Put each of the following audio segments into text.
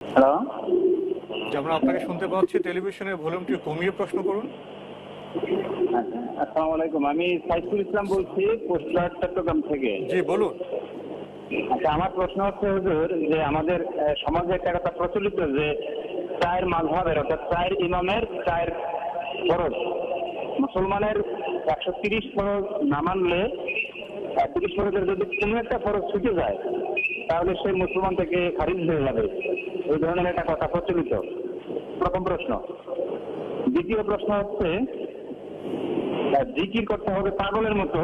Hello? যেমন আপনাকে শুনতে পাচ্ছি টেলিভিশনের ভলিউমটি কমিয়ে প্রশ্ন করুন। আচ্ছা, আসসালামু আলাইকুম। আমি সাইফুল ইসলাম বলছি পোস্টলার চট্টগ্রাম থেকে। জি বলুন। আচ্ছা আমার প্রশ্ন হচ্ছে হুজুর যে আমাদের সমাজে একটা কথা প্রচলিত যে চায়ের মাঝহাবের অর্থাৎ চায়ের ইমামের চায়ের ফরজ। মুসলমানের একশো তিরিশ ফরজ না মানলে তিরিশ ফরজের যদি কোনো একটা ফরজ ছুটে যায় তাহলে সেই মুসলমান থেকে খারিজ হয়ে যাবে। এই ধরনের একটা কথা প্রচলিত। প্রথম প্রশ্ন। দ্বিতীয় প্রশ্ন হচ্ছে জিকির করতে হবে পাগলের মতো,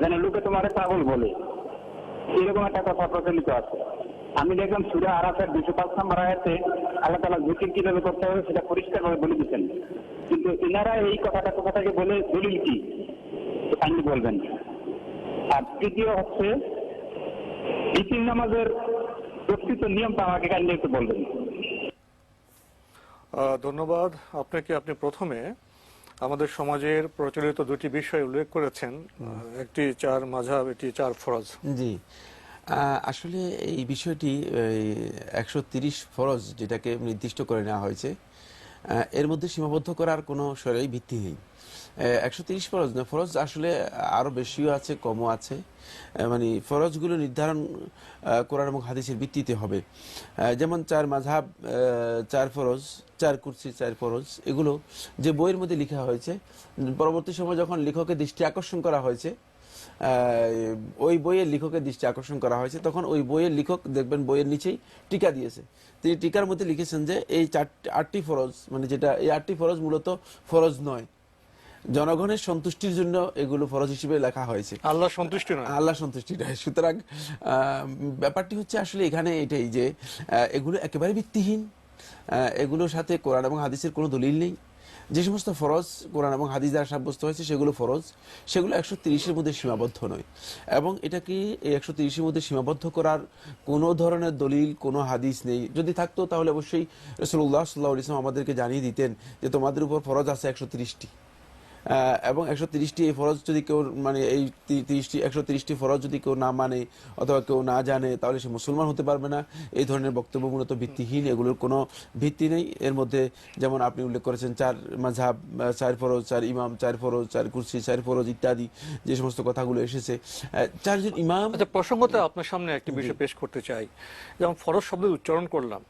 যেন লোকে তোমারে পাগল বলে। এরকম একটা কথা প্রচলিত আছে। আমি দেখলাম সুরা আরাফের দুশো পাঁচ নম্বর আয়াতে আল্লাহ তালা জিকির কীভাবে করতে হবে সেটা পরিষ্কারভাবে বলে দিচ্ছেন কিন্তু এনারা এই কথাটা কোথা থেকে বলে, দলিল কি? কাইন্ডলি বলবেন। আর তৃতীয় হচ্ছে বিতির নামাজের প্রকৃত নিয়মটা আমাকে কাইন্ডলি একটু বলবেন। ধন্যবাদ। আপনাকে আপনি প্রথমে আমাদের সমাজের প্রচলিত দুটি বিষয় উল্লেখ করেছেন একটি চার মাঝাব একটি চার ফরজ। জি। আসলে এই বিষয়টি একশো তিরিশ ফরজ যেটাকে নির্দিষ্ট করে নেওয়া হয়েছে এর মধ্যে সীমাবদ্ধ করার কোনো সরাই ভিত্তি নেই। একশো তিরিশ ফরজ। না, ফরজ আসলে আরও বেশিও আছে, কমও আছে। মানে ফরজগুলো নির্ধারণ কোরআন এবং হাদিসের ভিত্তিতে হবে। যেমন চার মাঝহাব চার ফরজ, চার কুরসি, চার ফরজ, এগুলো যে বইয়ের মধ্যে লেখা হয়েছে, পরবর্তী সময় যখন লেখকের দৃষ্টি আকর্ষণ করা হয়েছে ওই বইয়ের লেখকের দৃষ্টি আকর্ষণ করা হয়েছে, তখন ওই বইয়ের লেখক দেখবেন বইয়ের নিচেই টিকা দিয়েছে। তিনি টিকার মধ্যে লিখেছেন যে, এই চারটি, আটটি ফরজ মানে যেটা, এই আটটি ফরজ মূলত ফরজ নয়। জনগণের সন্তুষ্টির জন্য এগুলো ফরজ হিসেবে লেখা হয়েছে। আল্লাহ সন্তুষ্টি নয়। আল্লাহ সন্তুষ্টি নয়। সুতরাং ব্যাপারটি হচ্ছে আসলে এখানে এটাই যে এগুলো একেবারে ভিত্তিহীন। এগুলোর সাথে কোরআন এবং হাদিসের কোনো দলিল নেই। যে সমস্ত ফরজ কোরআন এবং হাদিস দ্বারা সাব্যস্ত হয়েছে সেগুলো ফরজ। সেগুলো একশো তিরিশের মধ্যে সীমাবদ্ধ নয়। এবং এটাকে এই একশো তিরিশের মধ্যে সীমাবদ্ধ করার কোনো ধরনের দলিল কোনো হাদিস নেই। যদি থাকতো তাহলে অবশ্যই রসুল্লাহ সাল্লাহ ইসলাম আমাদেরকে জানিয়ে দিতেন যে তোমাদের উপর ফরজ আছে একশো তিরিশটি। এবং একশো তিরিশটি এই ফরজ যদি কেউ মানে এই তিরিশটি একশো তিরিশটি ফরজ যদি কেউ না মানে অথবা কেউ না জানে তাহলে সে মুসলমান হতে পারবে না। এই ধরনের বক্তব্য মূলত ভিত্তিহীন এগুলোর কোনো ভিত্তি নেই। এর মধ্যে যেমন আপনি উল্লেখ করেছেন চার মাঝহাব আহ, চার ফরজ চার ইমাম চার ফরজ চার কুরসি চার ফরজ ইত্যাদি যে সমস্ত কথাগুলো এসেছে। চারজন ইমাম আচ্ছা প্রসঙ্গতে আপনার সামনে একটি বিষয় পেশ করতে চাই। যেমন ফরজ শব্দ উচ্চারণ করলাম।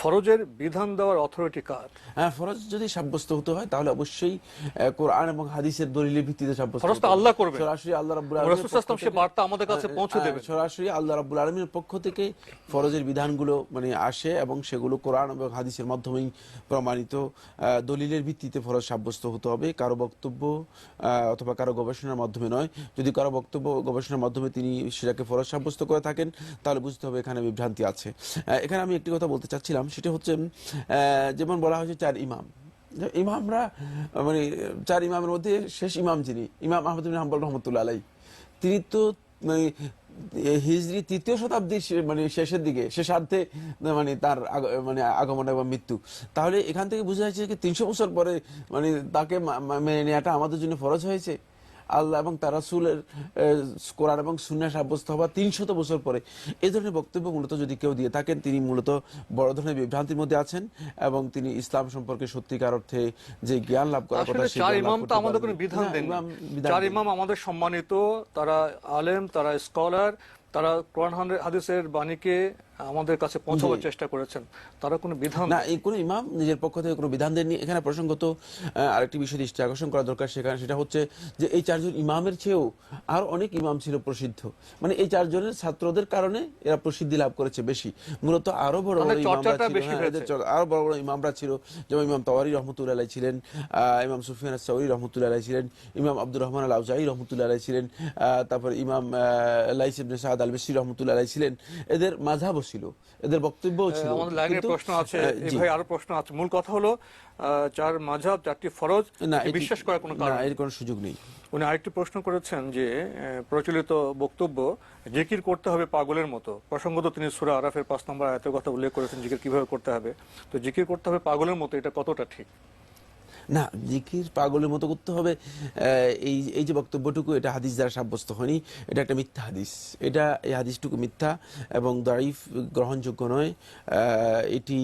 ফরজের বিধান দেওয়ার অথরিটি কার? হ্যাঁ ফরজ যদি সাব্যস্ত হতে হয় তাহলে অবশ্যই কোরআন এবং হাদিসের দলিলের ভিত্তিতে সাব্যস্ত ফরজ তো আল্লাহ করবেন। সরাসরি আল্লাহ রাব্বুল আলামিন রাসূল সাল্লাল্লাহু আলাইহি বার্তা আমাদের কাছে পৌঁছে দেবেন। সরাসরি আল্লাহ রাব্বুল আলমীর পক্ষ থেকে ফরজের বিধানগুলো মানে আসে এবং সেগুলো কোরআন এবং হাদিসের মাধ্যমেই প্রমাণিত দলিলের ভিত্তিতে ফরজ সাব্যস্ত হতে হবে। কারও বক্তব্য অথবা কারও গবেষণার মাধ্যমে নয়। যদি কারও বক্তব্য গবেষণার মাধ্যমে তিনি সেটাকে ফরজ সাব্যস্ত করে থাকেন তাহলে বুঝতে হবে এখানে বিভ্রান্তি আছে। এখানে আমি একটি কথা বলতে চাচ্ছিলাম সেটা হচ্ছে যেমন বলা হয়েছে চার ইমাম। ইমামরা মানে চার ইমামের মধ্যে শেষ ইমাম যিনি, ইমাম আহমদ হাম্বল রহমতুল্লাহ আলাই তিনি তো মানে হিজরি তৃতীয় শতাব্দীর মানে শেষের দিকে, শেষার্ধে মানে তার মানে আগমন এবং মৃত্যু। তাহলে এখান থেকে বোঝা যাচ্ছে যে তিনশো বছর পরে মানে তাকে মেনে নেওয়াটা আমাদের জন্য ফরজ হয়েছে। আল্লাহ এবং তার রাসূলের কোরআন এবং সুন্নাহ সাব্যস্ত হওয়া তিনশত বছর পরে এই ধরনের বক্তব্য মূলত যদি কেউ দিয়ে থাকেন তিনি মূলত বড় ধরনের বিভ্রান্তির মধ্যে আছেন এবং তিনি ইসলাম সম্পর্কে সত্যিকার অর্থে যে জ্ঞান লাভ করার কথা চার ইমাম তো আমাদের কোনো বিধান দেন ইমাম চার ইমাম আমাদের সম্মানিত তারা আলেম তারা স্কলার তারা কোরআন হাদিসের বাণীকে আমাদের কাছে পৌঁছাবার চেষ্টা করেছেন। তারা কোনো বিধান না এই কোনো ইমাম নিজের পক্ষ থেকে কোনো বিধান দেননি। এখানে প্রসঙ্গত আরেকটি বিষয় দৃষ্টি আকর্ষণ করা দরকার সেখানে সেটা হচ্ছে যে এই চারজন ইমামের চেয়েও আর অনেক ইমাম ছিল প্রসিদ্ধ। মানে এই চারজনের ছাত্রদের কারণে এরা প্রসিদ্ধি লাভ করেছে বেশি। মূলত আরও বড় মানে বড় ইমামরা ছিল, বেশি হ্যাঁ, আরও বড় বড় ইমামরা ছিল। যেমন ইমাম তাওয়ারি রহমতুল্লাহ ছিলেন আহ, ইমাম সুফিয়ান সৌরি রহমতুল্লাহ ছিলেন ইমাম আব্দুর রহমান আল আউজাই রহমতুল্লাহ ছিলেন আহ, তারপর ইমাম লাইস ইবনে সাদ আল বেসি রহমতুল্লাহ ছিলেন। এদের মাঝাবও ছিল এদের বক্তব্যও ছিল আমাদের লাইনের প্রশ্ন আছে। ভাই আরও প্রশ্ন আছে। মূল কথা হলো চার মাঝাব চারটি ফরজ বিশ্বাস করার কোনো কারণ এর কোনো সুযোগ নেই। উনি আরেকটি প্রশ্ন করেছেন যে প্রচলিত বক্তব্য জিকির করতে হবে পাগলের মতো। প্রসঙ্গত তিনি সুরা আরাফের পাঁচ নম্বর আয়াতের কথা উল্লেখ করেছেন জিকির কীভাবে করতে হবে। তো জিকির করতে হবে পাগলের মতো এটা কতটা ঠিক? না, জিকির পাগলের মতো করতে হবে। এই এই যে বক্তব্যটুকু, এটা হাদিস দ্বারা সাব্যস্ত হয়নি। এটা একটা মিথ্যা হাদিস। এটা, এই হাদিসটুকু মিথ্যা এবং দারিফ গ্রহণযোগ্য নয়। এটি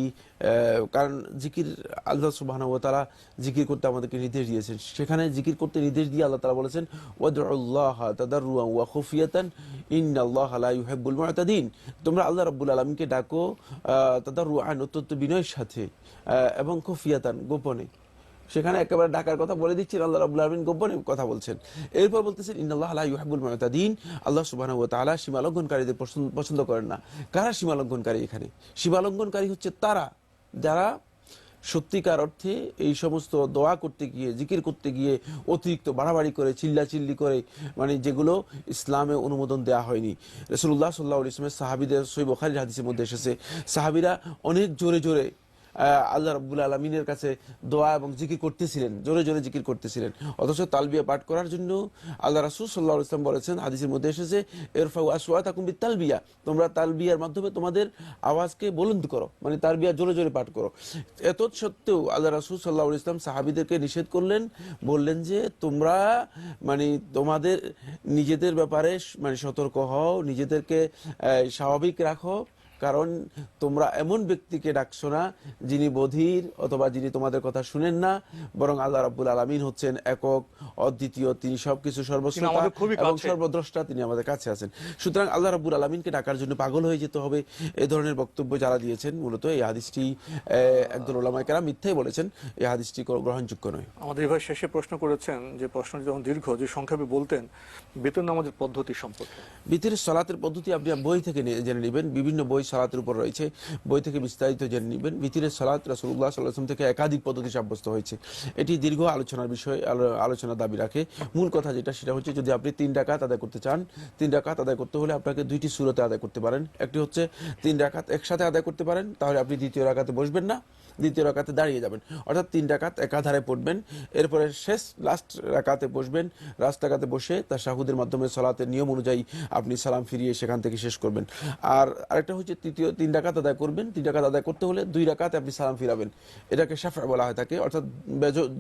কারণ জিকির আল্লাহ সুবাহ তারা জিকির করতে আমাদেরকে নির্দেশ দিয়েছেন। সেখানে জিকির করতে নির্দেশ দিয়ে আল্লাহ তারা বলেছেন ওয়াদুল্লাহ রুয়া ওয়া খুফিয়াতান, ইন্নাল্লাহ লা ইউহিব্বুল মুআতাদিন তোমরা আল্লাহ রাব্বুল আলামিনকে ডাকো তাদাররুআন অত্যন্ত বিনয়ের সাথে এবং খুফিয়াতান, গোপনে। সেখানে একেবারে ডাকার কথা বলে দিচ্ছেন, আল্লাহ রাব্বুল আলামিন গোপনে কথা বলছেন। এরপর বলতেছেন, ইন্নাল্লাহ লা ইউহিব্বুল মুআতাদিন আল্লাহ সুবহানাহু ওয়া তাআলা সীমা লঙ্ঘনকারীদের পছন্দ করেন না। কারা সীমালঙ্ঘনকারী এখানে? সীমালঙ্ঘনকারী হচ্ছে তারা, যারা সত্যিকার অর্থে এই সমস্ত দোয়া করতে গিয়ে, জিকির করতে গিয়ে অতিরিক্ত বাড়াবাড়ি করে চিল্লা চিল্লি করে মানে যেগুলো ইসলামে অনুমোদন দেওয়া হয়নি। রসুল্লাহ সাল্লাহ ইসলামের সাহাবিদের সই বখারির হাদিসের মধ্যে এসেছে, সাহাবিরা অনেক জোরে জোরে আল্লাহ রব্বুল আলমিনের কাছে দোয়া এবং জিকির করতেছিলেন, জোরে জোরে জিকির করতেছিলেন। অথচ তালবিয়া পাঠ করার জন্য আল্লাহ রাসুল সাল্লাহ ইসলাম বলেছেন, হাদিসের মধ্যে এসেছে এরফাউ আসওয়াত আকুম্বি তালবিয়া তোমরা তালবিয়ার মাধ্যমে তোমাদের আওয়াজকে বুলন্দ করো মানে তালবিয়া জোরে জোরে পাঠ করো। এত সত্ত্বেও আল্লাহ রাসুল সাল্লাহ ইসলাম সাহাবিদেরকে নিষেধ করলেন, বললেন যে, তোমরা মানে তোমাদের নিজেদের ব্যাপারে মানে সতর্ক হও, নিজেদেরকে স্বাভাবিক রাখো কারণ তোমরা এমন ব্যক্তিকে ডাকছো না যিনি বধির অথবা যিনি তোমাদের কথা শুনেন না বরং আল্লাহ রাব্বুল আলমিন হচ্ছেন একক অদ্বিতীয় তিনি সবকিছু সর্বশ্রোতা এবং সর্বদ্রষ্টা তিনি আমাদের কাছে আছেন। সুতরাং আল্লাহ রাব্বুল আলমিনকে ডাকার জন্য পাগল হয়ে যেতে হবে এ ধরনের বক্তব্য যারা দিয়েছেন মূলত এই হাদিসটি একদল ওলামায় কেরা মিথ্যাই বলেছেন এই হাদিসটি গ্রহণযোগ্য নয়। আমাদের এবার শেষে প্রশ্ন করেছেন যে প্রশ্নটি যখন দীর্ঘ যে সংক্ষেপে বলতেন বেতন আমাদের পদ্ধতি সম্পর্কে। ভিতরের সলাতের পদ্ধতি আপনি বই থেকে জেনে নেবেন বিভিন্ন বই সলাতের উপর রয়েছে। বই থেকে বিস্তারিত জেনে নেবেন। ভিতরের সলাত রাসুল্লাহ সাল্লাম থেকে একাধিক পদ্ধতি সাব্যস্ত হয়েছে। এটি দীর্ঘ আলোচনার বিষয়, আলো- আলোচনা দাবি রাখে। মূল কথা যেটা, সেটা হচ্ছে যদি আপনি তিন ডাকাত আদায় করতে চান, তিন ডাকাত আদায় করতে হলে আপনাকে দুইটি সুরতে আদায় করতে পারেন। একটি হচ্ছে তিন ডাকাত একসাথে আদায় করতে পারেন, তাহলে আপনি দ্বিতীয় রাকাতে বসবেন না, দ্বিতীয় রাকাতে দাঁড়িয়ে যাবেন। অর্থাৎ তিন ডাকাত একাধারে পড়বেন, এরপরে শেষ লাস্ট রাকাতে বসবেন, লাস্ট বসে তার শাহুদের মাধ্যমে সলাতের নিয়ম অনুযায়ী আপনি সালাম ফিরিয়ে সেখান থেকে শেষ করবেন। আর আরেকটা হচ্ছে তৃতীয় তিন ডাকাত আদায় করবেন। তিন ডাকাত আদায় করতে হলে দুই রাকাতে আপনি সালাম ফিরাবেন। এটাকে সাফা বলা হয় থাকে অর্থাৎ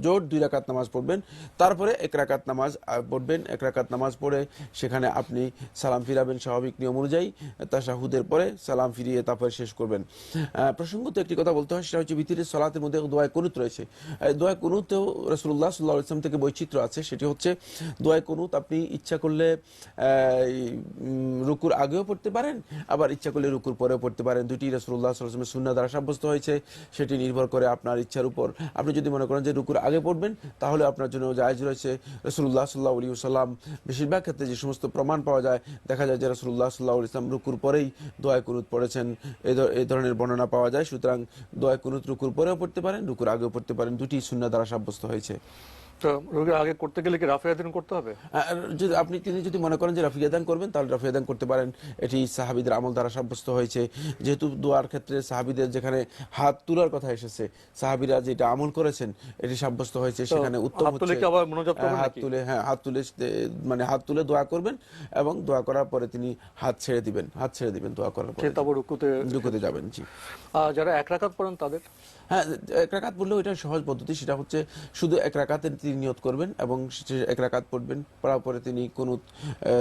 জোর দুই রাকাত নামাজ পড়বেন। তারপরে এক রাকাত নামাজ পড়বেন। এক রাকাত নামাজ পড়ে সেখানে আপনি সালাম ফিরাবেন স্বাভাবিক নিয়ম অনুযায়ী। তার শাহুদের পরে সালাম ফিরিয়ে তারপরে শেষ করবেন। প্রসঙ্গত একটি কথা বলতে হয়, সেটা হচ্ছে ভিতরে সলাতের মধ্যে দোয়ায় কুনুত রয়েছে। দোয়ায় কুনুতেও রসুল্লাহ সাল্লাহ ইসলাম থেকে বৈচিত্র্য আছে। সেটি হচ্ছে দোয়ায় কুনুত আপনি ইচ্ছা করলে রুকুর আগেও পড়তে পারেন, আবার ইচ্ছা করলে রুকুর পরেও পড়তে পারেন। দুটি রসুল্লাহ সাল্লামের সুন্না দ্বারা সাব্যস্ত হয়েছে। সেটি নির্ভর করে আপনার ইচ্ছার উপর। আপনি যদি মনে করেন যে রুকুর আগে পড়বেন, তাহলে আপনার জন্য জায়জ রয়েছে রসুল্লাহ সাল্লাহ আলী সাল্লাম বেশিরভাগ ক্ষেত্রে যে সমস্ত প্রমাণ পাওয়া যায়, দেখা যায় যে রসুল্লাহ সাল্লাহ ইসলাম রুকুর পরেই দোয়ায় কুনুত পড়েছেন। এই ধরনের বর্ণনা পাওয়া যায়। সুতরাং দোয়া কুনুত রুকুর পরেও পড়তে পারেন, রুকুর আগেও পড়তে পারেন। দুটি সুন্না দ্বারা সাব্যস্ত হয়েছে। তো রোগীর আগে করতে গেলে কি রাফিয়াদিন করতে হবে? যদি আপনি তিনি যদি মনে করেন যে রাফিয়াদান করবেন তাহলে রাফিয়াদান করতে পারেন। এটি সাহাবিদের আমল দ্বারা সাব্যস্ত হয়েছে। যেহেতু দোয়ার ক্ষেত্রে সাহাবিদের যেখানে হাত তোলার কথা এসেছে সাহাবিরা যেটা আমল করেছেন এটি সাব্যস্ত হয়েছে। সেখানে উত্তম হাত তুলে হ্যাঁ, হাত তুলে মানে হাত তুলে দোয়া করবেন এবং দোয়া করার পরে তিনি হাত ছেড়ে দিবেন হাত ছেড়ে দিবেন দোয়া করার পরে তারপর রুকুতে লুকোতে যাবেন জি। যারা এক রাকাত পড়েন তাদের? হ্যাঁ এক রাকাত পড়লেও এটা সহজ পদ্ধতি সেটা হচ্ছে শুধু এক রাকাতে তিনি নিয়ত করবেন এবং এক রাকাত পড়বেন, পড়ার পরে তিনি কোন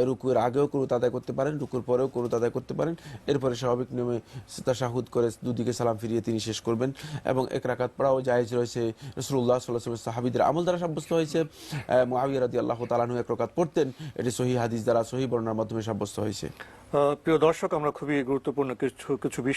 রুকুর আগেও কোন আদায় করতে পারেন, রুকুর পরেও কোন আদায় করতে পারেন। এরপরে স্বাভাবিক নিয়মে তাশাহুদ করে দুদিকে সালাম ফিরিয়ে তিনি শেষ করবেন এবং এক রাকাত পড়াও জায়েজ রয়েছে। রসুল্লাহ সাল্লাহ সাহাবিদের আমল দ্বারা সাব্যস্ত হয়েছে। মুআবিয়া রাদিয়াল্লাহু তাআলা এক রাকাত পড়তেন। এটি সহি হাদিস দ্বারা সহি বর্ণার মাধ্যমে সাব্যস্ত হয়েছে। প্রিয় দর্শক, আমরা খুবই গুরুত্বপূর্ণ কিছু কিছু বিষয়